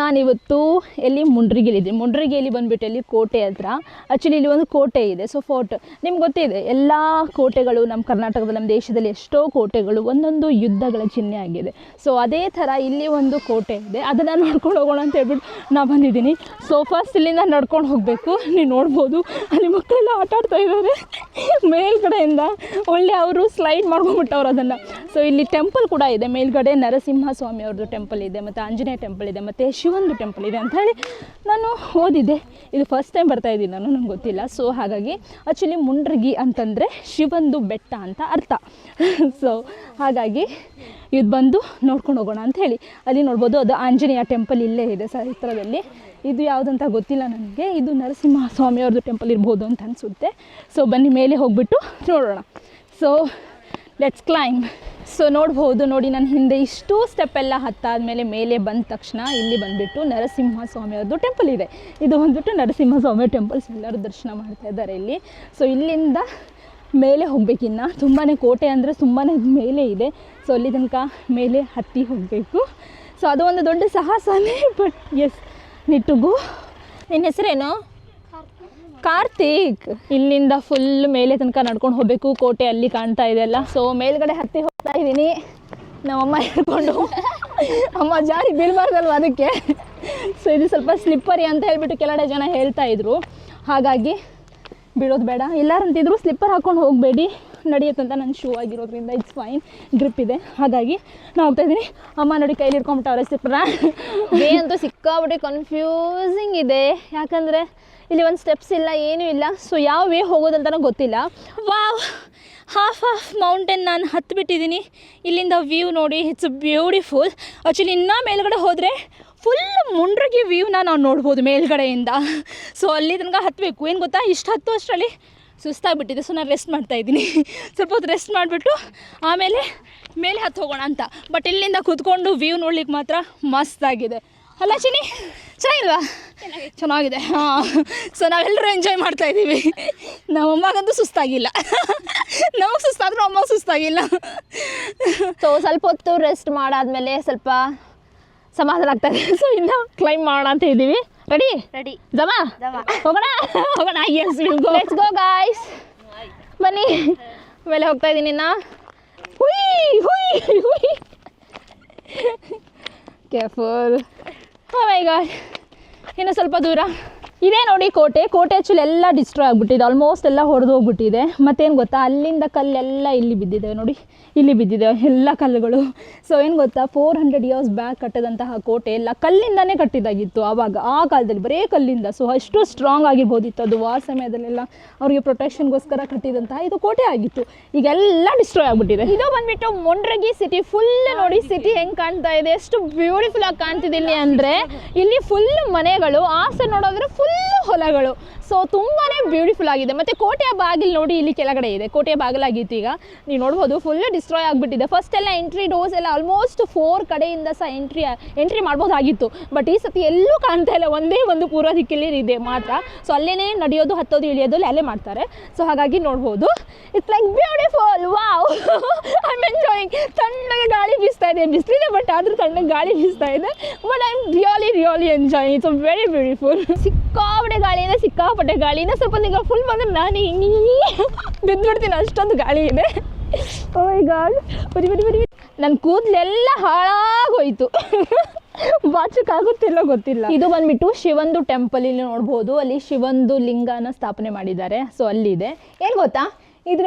ನಾನಿವತ್ತು ಎಲ್ಲಿ ಮುಂಡ್ರಿಗಿಲಿದ್ದೆ ಮುಂಡ್ರಿಗೆಲಿ ಬಂದುಬಿಟ್ಟು ಎಲ್ಲಿ ಕೋಟೆ ಹತ್ರ. ಆ್ಯಕ್ಚುಲಿ ಇಲ್ಲಿ ಒಂದು ಕೋಟೆ ಇದೆ ಸೊ ಫೋರ್ಟ್ ನಿಮ್ಗೆ ಗೊತ್ತಿದೆ, ಎಲ್ಲ ಕೋಟೆಗಳು ನಮ್ಮ ಕರ್ನಾಟಕದಲ್ಲಿ ನಮ್ಮ ದೇಶದಲ್ಲಿ ಎಷ್ಟೋ ಕೋಟೆಗಳು ಒಂದೊಂದು ಯುದ್ಧಗಳ ಚಿಹ್ನೆ ಆಗಿದೆ. ಸೊ ಅದೇ ಥರ ಇಲ್ಲಿ ಒಂದು ಕೋಟೆ ಇದೆ. ಅದನ್ನು ನೋಡ್ಕೊಂಡು ಹೋಗೋಣ ಅಂತ ಹೇಳ್ಬಿಟ್ಟು ನಾ ಬಂದಿದ್ದೀನಿ. ಸೊ ಫಸ್ಟ್ ಇಲ್ಲಿಂದ ನಡ್ಕೊಂಡು ಹೋಗಬೇಕು. ನೀವು ನೋಡ್ಬೋದು. ಅಲ್ಲಿ ಮಕ್ಕಳೆಲ್ಲ ಆಟ ಆಡ್ತಾ ಇದ್ದಾರೆ ಮೇಲ್ಗಡೆಯಿಂದ ಒಳ್ಳೆ ಅವರು ಸ್ಲೈಡ್ ಮಾಡ್ಕೊಂಬಿಟ್ಟವ್ರು ಅದನ್ನು. ಸೊ ಇಲ್ಲಿ ಟೆಂಪಲ್ ಕೂಡ ಇದೆ. ಮೇಲ್ಗಡೆ ನರಸಿಂಹ ಸ್ವಾಮಿ ಅವ್ರದ್ದು ಟೆಂಪಲ್ ಇದೆ, ಮತ್ತು ಆಂಜನೇಯ ಟೆಂಪಲ್ ಇದೆ, ಮತ್ತು ಶಿವಂದು ಟೆಂಪಲ್ ಇದೆ ಅಂತ ಹೇಳಿ ನಾನು ಓದಿದ್ದೆ. ಇದು ಫಸ್ಟ್ ಟೈಮ್ ಬರ್ತಾ ಇದ್ದೀನಿ ನಾನು, ನಂಗೆ ಗೊತ್ತಿಲ್ಲ. ಸೊ ಹಾಗಾಗಿ ಆ್ಯಕ್ಚುಲಿ ಮುಂಡ್ರಗಿ ಅಂತಂದರೆ ಶಿವಂದು ಬೆಟ್ಟ ಅಂತ ಅರ್ಥ. ಸೊ ಹಾಗಾಗಿ ಇದು ಬಂದು ನೋಡ್ಕೊಂಡು ಹೋಗೋಣ ಅಂತ ಹೇಳಿ. ಅಲ್ಲಿ ನೋಡ್ಬೋದು ಅದು ಆಂಜನೇಯ ಟೆಂಪಲ್ ಇಲ್ಲೇ ಇದೆ ಸರ್ ಹತ್ರದಲ್ಲಿ ಇದು ಯಾವುದಂತ ಗೊತ್ತಿಲ್ಲ ನನಗೆ. ಇದು ನರಸಿಂಹ ಸ್ವಾಮಿಯವ್ರದ್ದು ಟೆಂಪಲ್ ಇರ್ಬೋದು ಅಂತ ಅನಿಸುತ್ತೆ. ಸೊ ಬನ್ನಿ, ಮೇಲೆ ಹೋಗ್ಬಿಟ್ಟು ನೋಡೋಣ. ಸೊ ಲೆಟ್ಸ್ ಕ್ಲೈಮ್ ಸೊ ನೋಡ್ಬೋದು ನೋಡಿ ನನ್ನ ಹಿಂದೆ ಇಷ್ಟು ಸ್ಟೆಪ್ ಎಲ್ಲ ಹತ್ತಾದಮೇಲೆ ಮೇಲೆ ಬಂದ ತಕ್ಷಣ ಇಲ್ಲಿ ಬಂದುಬಿಟ್ಟು ನರಸಿಂಹ ಸ್ವಾಮಿಯವ್ರದ್ದು ಟೆಂಪಲ್ ಇದೆ. ಇದು ಬಂದುಬಿಟ್ಟು ನರಸಿಂಹ ಸ್ವಾಮಿ ಟೆಂಪಲ್ಸ್ ಎಲ್ಲರೂ ದರ್ಶನ ಮಾಡ್ತಾ ಇದ್ದಾರೆ ಇಲ್ಲಿ. ಸೊ ಇಲ್ಲಿಂದ ಮೇಲೆ ಹೋಗ್ಬೇಕಿನ್ನ ತುಂಬಾ ಕೋಟೆ ಅಂದರೆ ತುಂಬಾ ಮೇಲೆ ಇದೆ. ಸೊ ಅಲ್ಲಿ ತನಕ ಮೇಲೆ ಹತ್ತಿ ಹೋಗಬೇಕು. ಸೊ ಅದು ಒಂದು ದೊಡ್ಡ ಸಾಹಸನೇ ಬಟ್ ಎಸ್ ನಿಟ್ಟುಗು. ನಿನ್ನ ಹೆಸರೇನು? ಕಾರ್ತಿಕ್! ಇಲ್ಲಿಂದ ಫುಲ್ ಮೇಲೆ ತನಕ ನಡ್ಕೊಂಡು ಹೋಗಬೇಕು, ಕೋಟೆ ಅಲ್ಲಿ ಕಾಣ್ತಾ ಇದೆ ಅಲ್ಲ. ಸೊ ಮೇಲ್ಗಡೆ ಹತ್ತಿ ಹೋಗ್ತಾ ಇದ್ದೀನಿ. ನಮ್ಮಮ್ಮ ಹೇಳ್ಕೊಂಡು, ಅಮ್ಮ, ಜಾರಿ ಬೀಳ್ಬಾರ್ದಲ್ವ ಅದಕ್ಕೆ? ಸೊ ಇದು ಸ್ವಲ್ಪ ಸ್ಲಿಪ್ಪರಿ ಅಂತ ಹೇಳ್ಬಿಟ್ಟು ಕೆಲಡೆ ಜನ ಹೇಳ್ತಾ ಇದ್ರು. ಹಾಗಾಗಿ, ಬೀಳೋದು ಬೇಡ. ಎಲ್ಲಾರಂತಿದ್ರು ಸ್ಲಿಪ್ಪರ್ ಹಾಕ್ಕೊಂಡು ಹೋಗಬೇಡಿ. ನಡೆಯುತ್ತಂತ ನನ್ನ ಶೂ ಆಗಿರೋದ್ರಿಂದ ಇಟ್ಸ್ ಫೈನ್ ಗ್ರಿಪ್ ಇದೆ. ಹಾಗಾಗಿ, ನಾನು ಹೋಗ್ತಾ ಇದ್ದೀನಿ. ಅಮ್ಮ ನೋಡಿ ಕೈಲಿ ಹಿಡ್ಕೊಂಬಿಟ್ಟವ್ರೆ ಸ್ಲಿಪ್ಪರ ಅಂತೂ ಸಿಕ್ಕಾಬಿಟ್ಟು ಕನ್ಫ್ಯೂಸಿಂಗ್ ಇದೆ. ಯಾಕಂದರೆ ಇಲ್ಲಿ ಒಂದು ಸ್ಟೆಪ್ಸ್ ಇಲ್ಲ, ಏನೂ ಇಲ್ಲ. ಸೊ ಯಾವ ವೇ ಹೋಗೋದಂತನೂ ಗೊತ್ತಿಲ್ಲ. ವಾವ್ ಹಾಫ್ ಆಫ್ ಮೌಂಟೇನ್ ನಾನು ಹತ್ತಿಬಿಟ್ಟಿದ್ದೀನಿ ಇಲ್ಲಿಂದ ವ್ಯೂ ನೋಡಿ ಇಟ್ಸ್ ಬ್ಯೂಟಿಫುಲ್ ಆ್ಯಕ್ಚುಲಿ ಇನ್ನೂ ಮೇಲ್ಗಡೆ ಹೋದರೆ ಫುಲ್ ಮುಂಡ್ರಗಿ ವ್ಯೂನ ನಾವು ನೋಡ್ಬೋದು ಮೇಲ್ಗಡೆಯಿಂದ. ಸೊ ಅಲ್ಲಿ ತನಕ ಹತ್ತಬೇಕು ಏನು ಗೊತ್ತಾ? ಇಷ್ಟು ಹತ್ತು ಅಷ್ಟರಲ್ಲಿ ಸುಸ್ತಾಗ್ಬಿಟ್ಟಿದೆ. ಸೊ ನಾನು ರೆಸ್ಟ್ ಮಾಡ್ತಾ ಇದ್ದೀನಿ. ಸ್ವಲ್ಪ ಹೊತ್ತು ರೆಸ್ಟ್ ಮಾಡಿಬಿಟ್ಟು ಆಮೇಲೆ ಮೇಲೆ ಹತ್ತು ಹೋಗೋಣ ಅಂತ. ಬಟ್ ಇಲ್ಲಿಂದ ಕೂತ್ಕೊಂಡು ವ್ಯೂ ನೋಡ್ಲಿಕ್ಕೆ ಮಾತ್ರ ಮಸ್ತಾಗಿದೆ ಅಲ್ಲ ಚಿನಿ ಚೆನ್ನಾಗಿಲ್ವಾ? ಚೆನ್ನಾಗಿದೆ. ಹಾಂ. ಸೊ ನಾವೆಲ್ಲರೂ ಎಂಜಾಯ್ ಮಾಡ್ತಾ ಇದ್ದೀವಿ. ನಮ್ಮ ಅಮ್ಮಗಂತೂ ಸುಸ್ತಾಗಿಲ್ಲ. ನಮಗೆ ಸುಸ್ತಾದ್ರೂ ಅಮ್ಮ ಸುಸ್ತಾಗಿಲ್ಲ. ಸೊ ಸ್ವಲ್ಪ ಹೊತ್ತು ರೆಸ್ಟ್ ಮಾಡಾದ್ಮೇಲೆ ಸ್ವಲ್ಪ ಸಮಾಧಾನ ಆಗ್ತಾ ಇದೆ. ಸೊ ಇನ್ನು ಕ್ಲೈಮ್ ಮಾಡೋಣ ಅಂತ ಇದ್ದೀವಿ. ರೆಡಿ ರೆಡಿ ಜಮಾ? ಜಮ. ಹೋಗೋಣ? ಹೋಗೋಣ ಎಸ್ ಲೆಟ್ಸ್ ಗೋ ಗಾಯ್ಸ್ ಬನ್ನಿ. ಮೇಲೆ ಹೋಗ್ತಾ ಇದ್ದೀನಿ ನಾ ಹುಯ್ ಹುಯ್ ಹುಯ್. ಕೇರ್ಫುಲ್ ಓ ಮೈ ಗಾಡ್ ಇನ್ನು ಸ್ವಲ್ಪ ದೂರ. ಇದೇ ನೋಡಿ ಕೋಟೆ. ಕೋಟೆ ಆ್ಯಕ್ಚುಲಿ ಎಲ್ಲ ಡಿಸ್ಟ್ರಾಯ್ ಆಗಿಬಿಟ್ಟಿದೆ. ಆಲ್ಮೋಸ್ಟ್ ಎಲ್ಲ ಹೊಡೆದು ಹೋಗ್ಬಿಟ್ಟಿದೆ. ಮತ್ತೇನು ಗೊತ್ತಾ? ಅಲ್ಲಿಂದ ಕಲ್ಲೆಲ್ಲ ಇಲ್ಲಿ ಬಿದ್ದಿದೆ ನೋಡಿ. ಇಲ್ಲಿ ಬಿದ್ದಿದೆ ಎಲ್ಲ ಕಲ್ಲುಗಳು. ಸೊ ಏನು ಗೊತ್ತಾ? ಫೋರ್ ಹಂಡ್ರೆಡ್ ಇಯರ್ಸ್ ಬ್ಯಾಕ್ ಕಟ್ಟಿದಂತಹ ಕೋಟೆ ಎಲ್ಲ ಕಲ್ಲಿಂದನೇ ಕಟ್ಟಿದ್ದಾಗಿತ್ತು ಆವಾಗ. ಆ ಕಾಲದಲ್ಲಿ ಬರೇ ಕಲ್ಲಿಂದ. ಸೊ ಅಷ್ಟು ಸ್ಟ್ರಾಂಗ್ ಆಗಿರ್ಬೋದಿತ್ತು. ಅದು ಆ ಸಮಯದಲ್ಲೆಲ್ಲ ಅವರಿಗೆ ಪ್ರೊಟೆಕ್ಷನ್ಗೋಸ್ಕರ ಕಟ್ಟಿದಂತಹ ಇದು ಕೋಟೆ ಆಗಿತ್ತು. ಈಗೆಲ್ಲ ಡಿಸ್ಟ್ರಾಯ್ ಆಗಿಬಿಟ್ಟಿದೆ. ಇದು ಬಂದ್ಬಿಟ್ಟು ಮೊಂಡ್ರಗಿ ಸಿಟಿ ಫುಲ್ ನೋಡಿ ಸಿಟಿ ಹೆಂಗೆ ಕಾಣ್ತಾ ಇದೆ. ಎಷ್ಟು ಬ್ಯೂಟಿಫುಲ್ ಆಗಿ ಕಾಣ್ತಿದೆ ಇಲ್ಲಿ ಅಂದ್ರೆ, ಇಲ್ಲಿ ಫುಲ್ ಮನೆಗಳು. ಆಸೆ ನೋಡೋದ್ರೆ ಫುಲ್ ಹೊಲಗಳು. ಸೊ ತುಂಬಾ ಬ್ಯೂಟಿಫುಲ್ ಆಗಿದೆ. ಮತ್ತೆ ಕೋಟೆಯ ಬಾಗಿಲು ನೋಡಿ ಇಲ್ಲಿ ಕೆಳಗಡೆ ಇದೆ. ಕೋಟೆಯ ಬಾಗಿಲಾಗಿತ್ತು ಈಗ. ನೀವು ನೋಡ್ಬೋದು ಫುಲ್ ಡಿಸ್ಟ್ರಾಯ್ ಆಗಿಬಿಟ್ಟಿದೆ. ಫಸ್ಟ್ ಎಲ್ಲ ಎಂಟ್ರಿ ಡೋಸ್ ಎಲ್ಲ ಆಲ್ಮೋಸ್ಟ್ ಫೋರ್ ಕಡೆಯಿಂದ ಸಹ ಎಂಟ್ರಿ ಎಂಟ್ರಿ ಮಾಡ್ಬೋದಾಗಿತ್ತು. ಬಟ್ ಈ ಸತಿ ಎಲ್ಲೂ ಕಾಣ್ತಾ ಇಲ್ಲ. ಒಂದೇ ಒಂದು ಪೂರ್ವ ದಿಕ್ಕಲ್ಲಿ ಇದೆ ಮಾತ್ರ. ಸೊ ಅಲ್ಲೇ ನಡೆಯೋದು, ಹತ್ತೋದು ಇಳಿಯೋದು ಅಲ್ಲಿ ಮಾಡ್ತಾರೆ. ಸೊ ಹಾಗಾಗಿ ನೋಡ್ಬೋದು. It's like beautiful wow I am enjoying ತಣ್ಣಗೆ ಇದೆ, ಬಿಸಿಲಿದೆ ಬಟ್ ಆದ್ರೂ ತಣ್ಣಗೆ ಗಾಳಿ ಬೀಸ್ತಾ ಇದೆ. But I am really really enjoy it's very beautiful ಸಿಕ್ಕಾಪಟ್ಟೆ ಗಾಳಿಯಿಂದ ಸಿಕ್ಕಾಪಟ್ಟೆ ಗಾಳಿಯಿಂದ ಸ್ವಲ್ಪ ನೀವು ಫುಲ್ ಬಂದ್ರೆ ನಾನು ಹಿಂಗೆ ಬಿದ್ದುಬಿಡ್ತೀನಿ ಅಷ್ಟೊಂದು ಗಾಳಿ ಇದೆ. ಓ ಗಾಡ್ ಬರಿ ಬರಿ ಬರಿ. ನನ್ನ ಕೂದಲೆಲ್ಲ ಹಾಳಾಗೋಯ್ತು. ಬಾಚಕ್ಕಾಗುತ್ತಿಲ್ಲ ಗೊತ್ತಿಲ್ಲ. ಇದು ಬಂದ್ಬಿಟ್ಟು ಶಿವಂದು ಟೆಂಪಲ್ ಇಲ್ಲಿ ನೋಡ್ಬೋದು. ಅಲ್ಲಿ ಶಿವಂದು ಲಿಂಗನ ಸ್ಥಾಪನೆ ಮಾಡಿದ್ದಾರೆ. ಸೊ ಅಲ್ಲಿದೆ. ಏನು ಗೊತ್ತಾ? ಇದ್ರ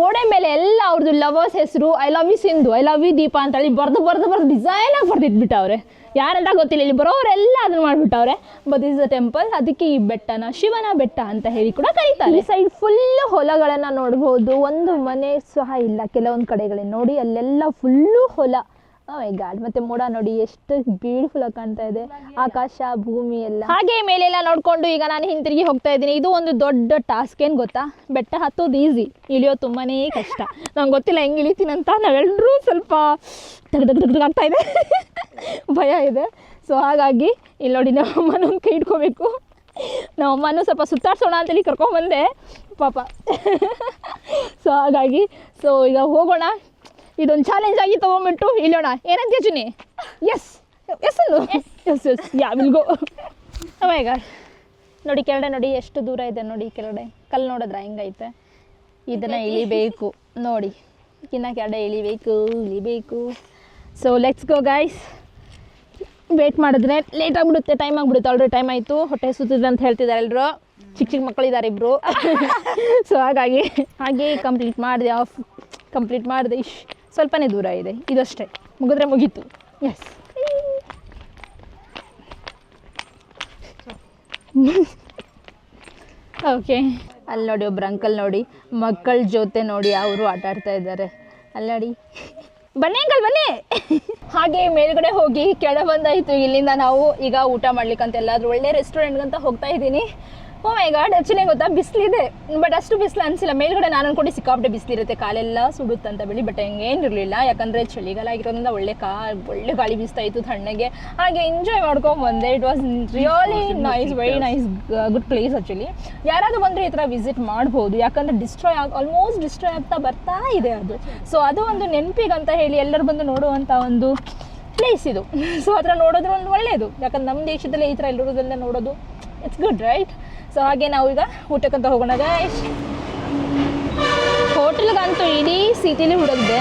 ಗೋಡೆ ಮೇಲೆ ಎಲ್ಲ ಅವ್ರದ್ದು ಲವರ್ಸ್ ಹೆಸರು I love you Sindhu I love you Deepa ಅಂತ ಹೇಳಿ ಬರ್ದು ಬರ್ದು ಬರ್ದು ಡಿಸೈನ್ ಆಗಿ ಬರ್ದಿಟ್ಬಿಟ್ಟವ್ರೆ. ಯಾರಂತ ಗೊತ್ತಿಲ್ಲ, ಇಲ್ಲಿ ಬರೋರೆಲ್ಲ ಅದನ್ನ ಮಾಡ್ಬಿಟ್ಟವ್ರೆ. ಬಟ್ ಇಸ್ ಅ ಟೆಂಪಲ್ ಅದಕ್ಕೆ ಈ ಬೆಟ್ಟನ, ಶಿವನ ಬೆಟ್ಟ ಅಂತ ಹೇಳಿ ಕೂಡ ಕರೀತಾರೆ. ಈ ಸೈಡ್ ಫುಲ್ ಹೊಲಗಳನ್ನ ನೋಡ್ಬೋದು, ಒಂದು ಮನೆ ಸಹ ಇಲ್ಲ, ಕೆಲವೊಂದು ಕಡೆಗಳಲ್ಲಿ ನೋಡಿ, ಅಲ್ಲೆಲ್ಲ ಫುಲ್ಲು ಹೊಲ. ಮೈ ಗಾಡ್ ಮತ್ತೆ ಮೋಡ ನೋಡಿ ಎಷ್ಟು ಬ್ಯೂಟಿಫುಲ್ ಆಗಿ ಕಾಣ್ತಾ ಇದೆ. ಆಕಾಶ, ಭೂಮಿ ಎಲ್ಲ. ಹಾಗೆ ಮೇಲೆಲ್ಲ ನೋಡ್ಕೊಂಡು ಈಗ ನಾನು ಹಿಂತಿರುಗಿ ಹೋಗ್ತಾ ಇದ್ದೀನಿ. ಇದು ಒಂದು ದೊಡ್ಡ ಟಾಸ್ಕ್ ಏನು ಗೊತ್ತಾ? ಬೆಟ್ಟ ಹತ್ತೋದು ಈಸಿ ಇಳಿಯೋದು ತುಂಬಾನೇ ಕಷ್ಟ. ನಂಗೆ ಗೊತ್ತಿಲ್ಲ ಹೆಂಗೆ ಇಳಿತೀನಂತ ನಾವೆಲ್ಲರೂ ಸ್ವಲ್ಪ ಆಗ್ತಾ ಇದೆ. ಭಯ ಇದೆ. ಸೊ ಹಾಗಾಗಿ ಇಲ್ಲಿ ನೋಡಿ ನಮ್ಮ ಅಮ್ಮನ ಒಂದು ಕೈ ಇಟ್ಕೋಬೇಕು. ನಮ್ಮ ಅಮ್ಮನೂ ಸ್ವಲ್ಪ ಸುತ್ತಾಡ್ಸೋಣ ಅಂತೇಳಿ ಕರ್ಕೊಂಡ್ಬಂದೆ ಪಾಪ. ಸೊ ಹಾಗಾಗಿ ಸೊ ಈಗ ಹೋಗೋಣ. ಇದೊಂದು ಚಾಲೆಂಜ್ ಆಗಿ ತೊಗೊಂಬಿಟ್ಟು ಇಲ್ಲೋಣ. ಏನಂತ ಯೋಚನೆ ಎಸ್ ಎಸ್ ಎಸ್ ಎಸ್ ಯಾವಿಲ್ಗೋ ಅವಾಗ ನೋಡಿ ಕೆಳಡೆ ನೋಡಿ ಎಷ್ಟು ದೂರ ಇದೆ ನೋಡಿ ಕೆಳಡೆ ಕಲ್ಲು ನೋಡಿದ್ರ ಹೆಂಗೈತೆ? ಇದನ್ನು ಇಳಿಬೇಕು. ನೋಡಿ ಇನ್ನ ಕೆಳಗಡೆ ಇಳಿಬೇಕು ಇಳಿಬೇಕು. So let's go guys wait ಮಾಡಿದ್ರೆ ಲೇಟ್ ಆಗಿಬಿಡುತ್ತೆ ಟೈಮ್ ಆಗಿಬಿಡುತ್ತೆ. ಆಲ್ರೆಡಿ ಟೈಮ್ ಆಯಿತು. ಹೊಟ್ಟೆ ಸುತ್ತಿದೆ ಅಂತ ಹೇಳ್ತಿದ್ದಾರೆ ಎಲ್ಲರೂ ಚಿಕ್ಕ ಚಿಕ್ಕ ಮಕ್ಕಳಿದ್ದಾರೆ ಇಬ್ಬರು ಸೊ ಹಾಗಾಗಿ ಹಾಗೆ ಕಂಪ್ಲೀಟ್ ಮಾಡಿದೆ ಆಫ್ ಕಂಪ್ಲೀಟ್ ಮಾಡಿದೆ. ಇಶ್. ಸ್ವಲ್ಪನೇ ದೂರ ಇದೆ. ಇದಷ್ಟೇ ಮುಗಿದ್ರೆ ಮುಗೀತು. ಎಸ್ ಓಕೆ ಅಲ್ಲಿ ನೋಡಿ ಒಬ್ರು ಅಂಕಲ್ ನೋಡಿ ಮಕ್ಕಳ ಜೊತೆ ನೋಡಿ ಅವರು ಆಟ ಆಡ್ತಾ ಇದ್ದಾರೆ. ಅಲ್ಲಿ ನೋಡಿ. ಬನ್ನಿ ಅಂಕಲ್ ಬನ್ನಿ. ಹಾಗೆ ಮೇಲ್ಗಡೆ ಹೋಗಿ ಕೆಳ ಬಂದಾಯಿತು. ಇಲ್ಲಿಂದ ನಾವು ಈಗ ಊಟ ಮಾಡ್ಲಿಕ್ಕಂತ ಎಲ್ಲಾದ್ರೂ ಒಳ್ಳೆ ರೆಸ್ಟೋರೆಂಟ್ಗಂತ ಹೋಗ್ತಾ ಇದ್ದೀನಿ. ಓ ಮೈ ಗಾಡ್ ಆ್ಯಕ್ಚುಲಿ ಗೊತ್ತಾ? ಬಿಸಿಲಿದೆ. ಬಟ್ ಅಷ್ಟು ಬಿಸಿಲು ಅನಿಸಿಲ್ಲ. ಮೇಲ್ಗಡೆ ನಾನು ಅನ್ಕೊಂಡು ಸಿಕ್ಕಾಪಟ್ಟೆ ಬಿಸಿಲಿರುತ್ತೆ ಕಾಲೆಲ್ಲ ಸುಡುತ್ತಂತ ಬೆಳಿ ಬಟ್ ಹಂಗೇನಿರಲಿಲ್ಲ ಯಾಕಂದರೆ ಚಳಿಗಾಲ ಆಗಿರೋದ್ರಿಂದ ಒಳ್ಳೆ ಕಾ ಒಳ್ಳೆ ಗಾಳಿ ಬೀಸ್ತಾ ಇತ್ತು ತಣ್ಣಗೆ ಹಾಗೆ ಎಂಜಾಯ್ ಮಾಡ್ಕೊಂಡು ಬಂದೆ. It was really nice very nice good place actually ಯಾರಾದರೂ ಬಂದರೆ ಈ ಥರ ವಿಸಿಟ್ ಮಾಡ್ಬೋದು. ಯಾಕಂದರೆ ಡಿಸ್ಟ್ರಾಯ್ ಆಗಿ ಆಲ್ಮೋಸ್ಟ್ ಡಿಸ್ಟ್ರಾಯ್ ಆಗ್ತಾ ಬರ್ತಾ ಇದೆ ಅದು. ಸೊ ಅದು ಒಂದು ನೆನಪಿಗಂತ ಹೇಳಿ ಎಲ್ಲರೂ ಬಂದು ನೋಡುವಂಥ ಒಂದು ಪ್ಲೇಸ್ ಇದು. ಸೊ ಅದರ ನೋಡೋದ್ರೆ ಒಂದು ಒಳ್ಳೆಯದು ಯಾಕಂದ್ರೆ ನಮ್ಮ ದೇಶದಲ್ಲೇ ಈ ಥರ ಎಲ್ಲರೋದೆಲ್ಲ ನೋಡೋದು ಇಟ್ಸ್ ಗುಡ್ ರೈಟ್ ಸೊ ಹಾಗೆ ನಾವು ಈಗ ಊಟಕ್ಕಂತ ಹೋಗೋಣ ಹೋಟೆಲ್ಗಂತೂ ಇಡೀ ಸಿಟಿಲಿ ಹುಡುಗಿದೆ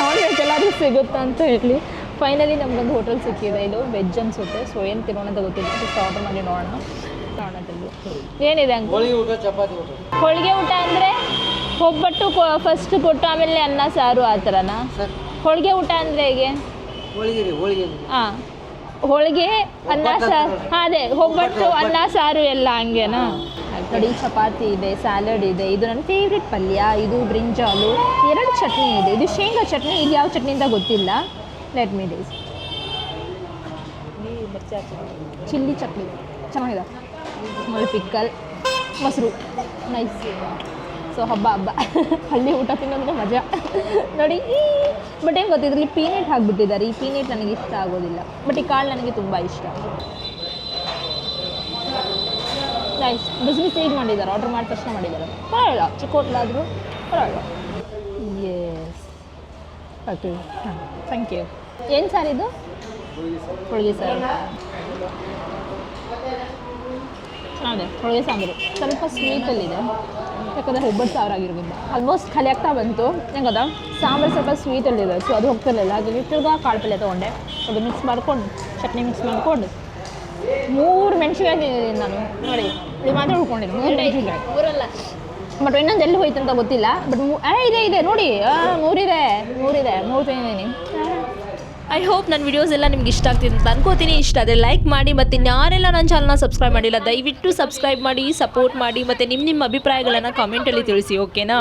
ನಾನ್ ವೆಜ್ ಎಲ್ಲಾದರೂ ಸಿಗುತ್ತಾ ಅಂತ ಹೇಳಿ ಫೈನಲಿ ನಮಗೊಂದು ಹೋಟೆಲ್ ಸಿಕ್ಕಿದೆ. ಇದು ವೆಜ್ ಅನ್ಸುತ್ತೆ. ಸೊ ಏನು ತಿನ್ನೋಣ ಅಂತ ಗೊತ್ತಿಲ್ಲ. ಸೊ ಆರ್ಡರ್ ಮಾಡಿ ನೋಡೋಣ. ನೋಡೋಣ ಏನಿದೆ ಹೋಳಿಗೆ ಊಟ ಅಂದರೆ ಒಬ್ಬಟ್ಟು ಫಸ್ಟ್ ಕೊಟ್ಟು ಆಮೇಲೆ ಅನ್ನ ಸಾರು ಆ ಥರನಾ ಹೋಳಿಗೆ ಊಟ ಅಂದರೆ ಹೇಗೆ? ಹಾಂ ಹೋಳಿಗೆ ಅನ್ನ ಸಾರು. ಅದೇ ಒಬ್ಬಟ್ಟು ಅನ್ನ ಸಾರು ಎಲ್ಲ ಹಂಗೇನಾ? ಕಡಿ ಚಪಾತಿ ಇದೆ ಸ್ಯಾಲಡ್ ಇದೆ ಇದು ನನ್ನ ಫೇವ್ರೆಟ್ ಪಲ್ಯ ಇದು ಬ್ರಿಂಜಾಲು ಎರಡು ಚಟ್ನಿ ಇದೆ. ಇದು ಶೇಂಗಾ ಚಟ್ನಿ ಇದು ಯಾವ ಚಟ್ನಿ ಅಂತ ಗೊತ್ತಿಲ್ಲ. Let me taste chilli chutney. ಚೆನ್ನಾಗಿದೆ. ಮೊಳ ಪಿಕ್ಕಲ್ ಮೊಸರು. ನೈಸ್ ಸೊ ಹಬ್ಬ ಹಬ್ಬ. ಹಳ್ಳಿ ಊಟ ತಿನ್ನೋದ್ರೆ ಮಜಾ. ನೋಡಿ ಬಟ್ ಏನು ಗೊತ್ತಿದ್ರಲ್ಲಿ ಪೀನೆಟ್ ಹಾಕ್ಬಿಟ್ಟಿದ್ದಾರೆ. ಈ ಪೀನೆಟ್ ನನಗೆ ಇಷ್ಟ ಆಗೋದಿಲ್ಲ. ಬಟ್ ಈ ಕಾಳು ನನಗೆ ತುಂಬ ಇಷ್ಟ. ನೈಸ್ ಬಿಸಿ ಬಿಸಿ ಈಗ ಮಾಡಿದ್ದಾರೆ? ಆರ್ಡ್ರ್ ಮಾಡಿದ ತಕ್ಷಣ ಮಾಡಿದ್ದಾರೆ. ಪರವಾಗಿಲ್ಲ. ಚಿಕ್ಕ ಹೋಟ್ಲಾದರೂ ಪರವಾಗಿಲ್ಲ ಎಸ್ ಓಕೆ ಥ್ಯಾಂಕ್ ಯು ಏನು ಸರ್ ಇದು? ಹೋಳಿಗೆ ಸರ್. ಅದೇ, ಹೋಳಿಗೆ ಸಾಂಬಾರು. ಸ್ವಲ್ಪ ಸ್ವೀಟಲ್ಲಿದೆ ಯಾಕಂದರೆ ಒಬ್ಬಟ್ಟು ಸಾವಿರ ಆಗಿರೋದ್ರಿಂದ. ಆಲ್ಮೋಸ್ಟ್ ಖಾಲಿ ಆಗ್ತಾ ಬಂತು. ಹೆಂಗದ? ಗೊತ್ತಾ ಸಾಂಬಾರು ಸ್ವಲ್ಪ ಸ್ವೀಟಲ್ಲಿದೆ ಸೊ ಅದು ಹೋಗ್ತಿರಲಿಲ್ಲ. ಹಾಗಾಗಿ ತಿರ್ಗಾ ಕಾಳು ಪಲ್ಯ ತೊಗೊಂಡೆ. ಅದು ಮಿಕ್ಸ್ ಮಾಡ್ಕೊಂಡು ಚಟ್ನಿ ಮಿಕ್ಸ್ ಮಾಡ್ಕೊಂಡು. ಮೂರು ಮೆಣಸಿನ್ಕಾಯಿ ತಿಂದಿದ್ದೀನಿ ನಾನು. ನೋಡಿ ಇಲ್ಲಿ ಮಾತ್ರ ಉಳ್ಕೊಂಡಿದ್ದು. ಮೂರು ಮೆಣಸಿನ್ಕಾಯಿ. ಮೂರಲ್ಲ ಬಟ್ ಇನ್ನೊಂದು ಎಲ್ಲಿ ಹೋಯ್ತು ಅಂತ ಗೊತ್ತಿಲ್ಲ. ಬಟ್ ಇದೆ ಇದೆ. ನೋಡಿ. ಮೂರಿದೆ. ಮೂರಿದೆ. ಮೂರು ತಿಂದಿದ್ದೀನಿ. ಐ ಹೋಪ್ ನನ್ನ ವಿಡಿಯೋಸ್ ಎಲ್ಲ ನಿಮ್ಗೆ ಇಷ್ಟ ಆಗ್ತಿದೆ ಅಂತ ಅನ್ಕೋತೀನಿ. ಇಷ್ಟ ಆದರೆ ಲೈಕ್ ಮಾಡಿ ಮತ್ತು ಯಾರೆಲ್ಲ ನನ್ನ ಚಾನಲ್ನ ಸಬ್ಸ್ಕ್ರೈಬ್ ಮಾಡಿಲ್ಲ, ದಯವಿಟ್ಟು ಸಬ್ಸ್ಕ್ರೈಬ್ ಮಾಡಿ ಸಪೋರ್ಟ್ ಮಾಡಿ ಮತ್ತು ನಿಮ್ಮ ನಿಮ್ಮ ಅಭಿಪ್ರಾಯಗಳನ್ನು ಕಾಮೆಂಟಲ್ಲಿ ತಿಳಿಸಿ ಓಕೆನಾ